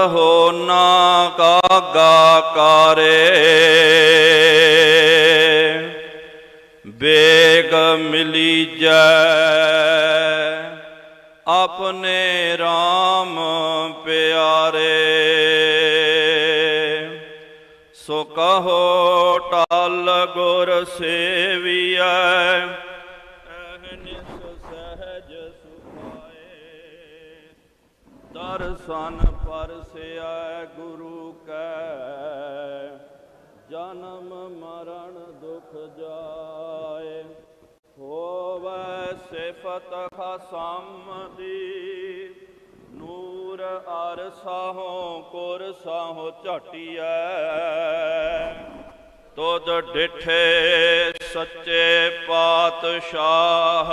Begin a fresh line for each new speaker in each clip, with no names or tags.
ਹੋ ਨਾ ਕਾਗਾ ਕਾਰੇ ਬੇਗ ਮਿਲੀ ਜੈ ਆਪਣੇ RAM ਪਿਆਰੇ ਸੋ ਕਹੋ ਟਲ ਗੁਰ ਸੇਵੀਐ ਦਰਸ਼ਨ ਪਰਸਿਆ ਗੁਰੂ ਕੈ, ਜਨਮ ਮਰਨ ਦੁਖ ਜਾਏ। ਹੋਵੇ ਸਿਫਤ ਖਸਮ ਦੀ, ਨੂਰ ਅਰ ਸਾਹੋ ਕੁਰ ਸਾਹੋ ਝਟਿਐ। ਤੁਧ ਡਿਠੇ ਸੱਚੇ ਪਾਤਸ਼ਾਹ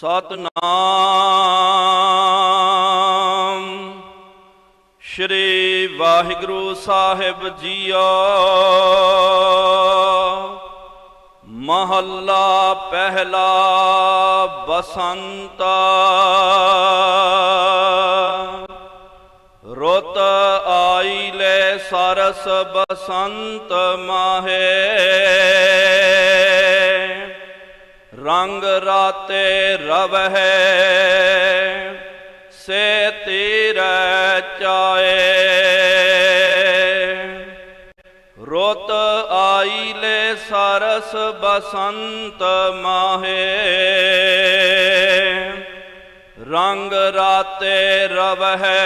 ਸਤਨਾਮ। ਸ਼੍ਰੀ ਵਾਹਿਗੁਰੂ ਸਾਹਿਬ ਜੀਓ। ਮਹੱਲਾ ਪਹਿਲਾ ਬਸੰਤ। ਰੁੱਤ ਆਈ ਲੈ ਸਰਸ ਬਸੰਤ ਮਾਹੇ। ਰੰਗ ਰਾਤੇ ਰਵਹਿ, ਸੇ ਤੀਰੈ ਚਾਏ। ਰੋਤ ਆਈ ਲੈ ਸਰਸ ਬਸੰਤ ਮਾਹੇ, ਰੰਗ ਰਾਤੇ ਰਵਹਿ,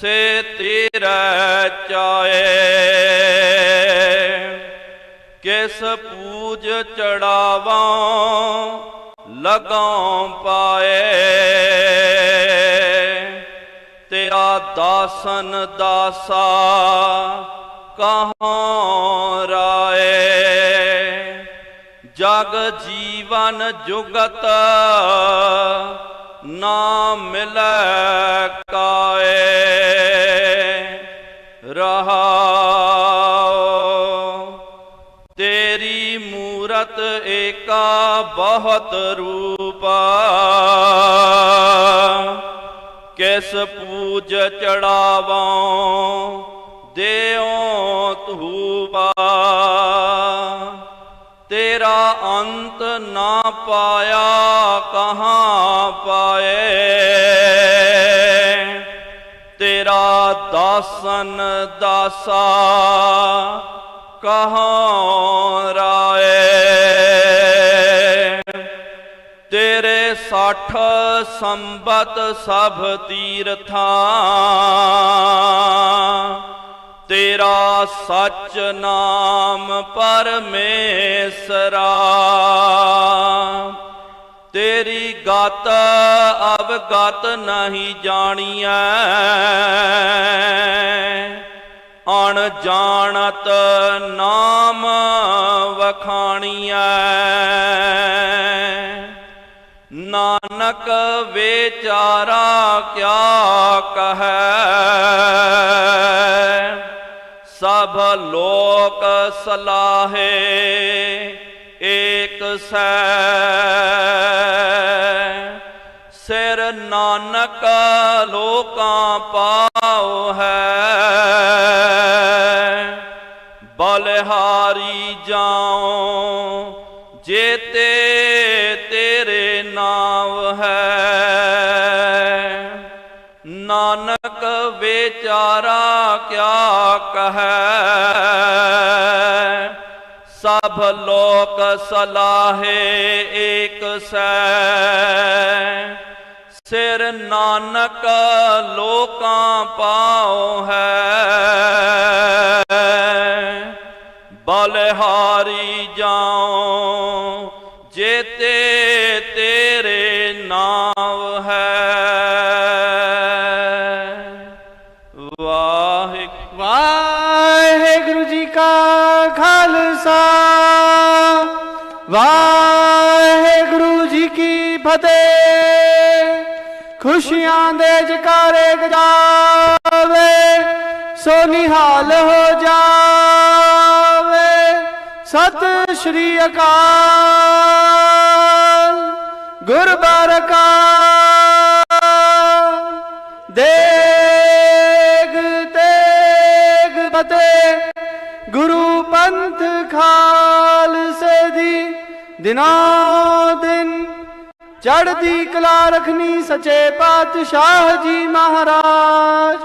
ਸੇ ਤੀਰੈ ਚਾਏ। ਕਿਸ ਪੂਜ ਚੜਾਵਾਂ ਲਗਾਉ ਪਾਏ। ਤੇਰਾ ਦਾਸਨ ਦਾਸਾ ਕਹਾਂ ਰਾਏ? ਜਗ ਜੀਵਨ ਜੁਗਤ ਮੂਰਤ ਏਕਾ ਬਹੁਤ ਰੂਪਾ। ਕਿਸ ਪੂਜ ਚੜਾਵਾਂ ਦੇਉ ਧੂਪਾ। ਤੇਰਾ ਅੰਤ ਨਾ ਪਾਇਆ ਕਹਾਂ ਪਾਏ। ਤੇਰਾ ਦਾਸਨ ਦਾਸਾ ਕਹਾਂ ਰਾਏ? ਤੇਰੇ ਸੱਠ ਸੰਬਤ ਸਭ ਤੀਰਥਾਂ। ਤੇਰਾ ਸੱਚ ਨਾਮ ਪਰਮੇਸ਼ਰਾ। ਤੇਰੀ ਗਤ ਅਵਗਤ ਨਹੀਂ ਜਾਣੀਐ। ਅਣ ਜਾਣਤ ਨਾਮ ਵਖਾਣੀਐ। ਨਾਨਕ ਵਿਚਾਰਾ ਕਿਆ ਕਹੈ? ਸਭ ਲੋਕ ਸਲਾਹੇ ਏਕ ਸੈ। ਸਿਰ ਨਾਨਕ ਲੋਕਾਂ ਪਾ ਬਲਿਹਾਰੀ ਜਾਉ, ਜੇਤੇ ਤੇਰੇ ਨਾਮ ਹੈ। ਨਾਨਕ ਵਿਚਾਰਾ ਕਿਆ ਕਹੈ? ਸਭ ਲੋਕ ਸਲਾਹੇ ਏਕ ਸੈ। ਸਿਰ ਨਾਨਕ ਲੋਕਾਂ ਪਾਉ ਹੈ। ਬਲਿਹਾਰੀ ਜਾਉ ਜੇਤੇ ਤੇਰੇ ਨਾਮ ਹੈ ਵਾਹਿਗੁਰੂ
ਵਾਹਿਗੁਰੂ ਜੀ ਕਾ ਖਾਲਸਾ ਵਾਹਿਗੁਰੂ ਜੀ ਕੀ ਫਤਿਹ ਖੁਸ਼ੀਆਂ ਦੇ ਜਕਾਰੇ ਗਜਾਵੇ ਸੋ ਨਿਹਾਲ ਹੋ ਜਾਵੇ ਸਤਿ ਸ਼੍ਰੀ ਅਕਾਲ। ਗੁਰਬਾਰਕਾ। ਦੇਗ ਤੇਗ ਬਤੇ ਗੁਰੂ ਪੰਥ ਖਾਲਸੇ ਦੀ ਦਿਨੋਂ ਦਿਨ ਚੜ੍ਹਦੀ ਕਲਾ ਰਖਨੀ ਸਚੇ ਪਾਤਸ਼ਾਹ ਜੀ ਮਹਾਰਾਜ।